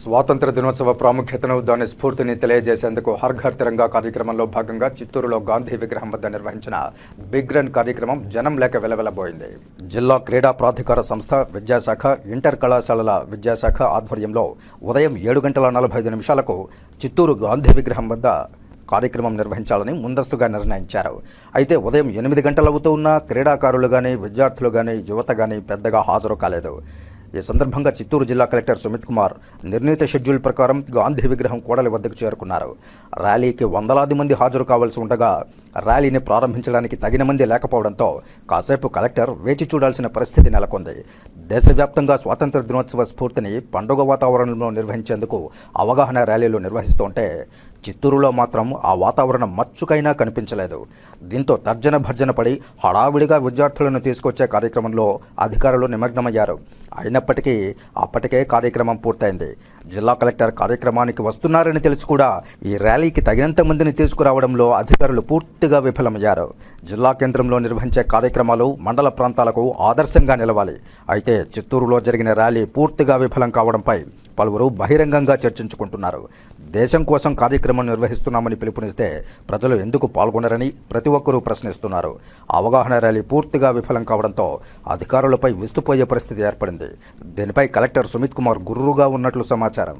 స్వాతంత్ర దినోత్సవ ప్రాముఖ్యతను దాని స్ఫూర్తిని తెలియజేసేందుకు హర్ ఘర్ తిరంగా కార్యక్రమంలో భాగంగా చిత్తూరులో గాంధీ విగ్రహం వద్ద నిర్వహించిన బిగ్ రన్ కార్యక్రమం జనం లేక వెలవెలబోయింది. జిల్లా క్రీడా ప్రాధికార సంస్థ విద్యాశాఖ ఇంటర్ కళాశాలల విద్యాశాఖ ఆధ్వర్యంలో ఉదయం ఏడు గంటల నలభై ఐదు నిమిషాలకు చిత్తూరు గాంధీ విగ్రహం వద్ద కార్యక్రమం నిర్వహించాలని ముందస్తుగా నిర్ణయించారు. అయితే ఉదయం ఎనిమిది గంటలవుతూ ఉన్న క్రీడాకారులు కానీ విద్యార్థులు కానీ యువత కానీ పెద్దగా హాజరు కాలేదు. ఈ సందర్భంగా చిత్తూరు జిల్లా కలెక్టర్ సుమిత్ కుమార్ నిర్ణీత షెడ్యూల్ ప్రకారం గాంధీ విగ్రహం కోడలి వద్దకు చేరుకున్నారు. ర్యాలీకి వందలాది మంది హాజరు కావాల్సి ఉండగా ర్యాలీని ప్రారంభించడానికి తగిన మంది లేకపోవడంతో కాసేపు కలెక్టర్ వేచి చూడాల్సిన పరిస్థితి నెలకొంది. దేశవ్యాప్తంగా స్వాతంత్ర దినోత్సవ స్ఫూర్తిని పండుగ వాతావరణంలో నిర్వహించేందుకు అవగాహన ర్యాలీలు నిర్వహిస్తుంటే చిత్తూరులో మాత్రం ఆ వాతావరణం మచ్చుకైనా కనిపించలేదు. దీంతో తర్జన భర్జన పడి హడావిడిగా విద్యార్థులను తీసుకొచ్చే కార్యక్రమంలో అధికారులు నిమగ్నమయ్యారు. అయినప్పటికీ అప్పటికే కార్యక్రమం పూర్తయింది. జిల్లా కలెక్టర్ కార్యక్రమానికి వస్తున్నారని తెలిసి కూడా ఈ ర్యాలీకి తగినంత మందిని తీసుకురావడంలో అధికారులు పూర్తిగా విఫలమయ్యారు. జిల్లా కేంద్రంలో నిర్వహించే కార్యక్రమాలు మండల ప్రాంతాలకు ఆదర్శంగా నిలవాలి. అయితే చిత్తూరులో జరిగిన ర్యాలీ పూర్తిగా విఫలం కావడంపై పలువురు బహిరంగంగా చర్చించుకుంటున్నారు. దేశం కోసం కార్యక్రమం నిర్వహిస్తున్నామని పిలుపునిస్తే ప్రజలు ఎందుకు పాల్గొనరని ప్రతి ఒక్కరూ ప్రశ్నిస్తున్నారు. అవగాహన ర్యాలీ పూర్తిగా విఫలం కావడంతో అధికారులపై విస్తుపోయే పరిస్థితి ఏర్పడింది. దీనిపై కలెక్టర్ సుమిత్ కుమార్ గుర్రుగా ఉన్నట్లు సమాచారం.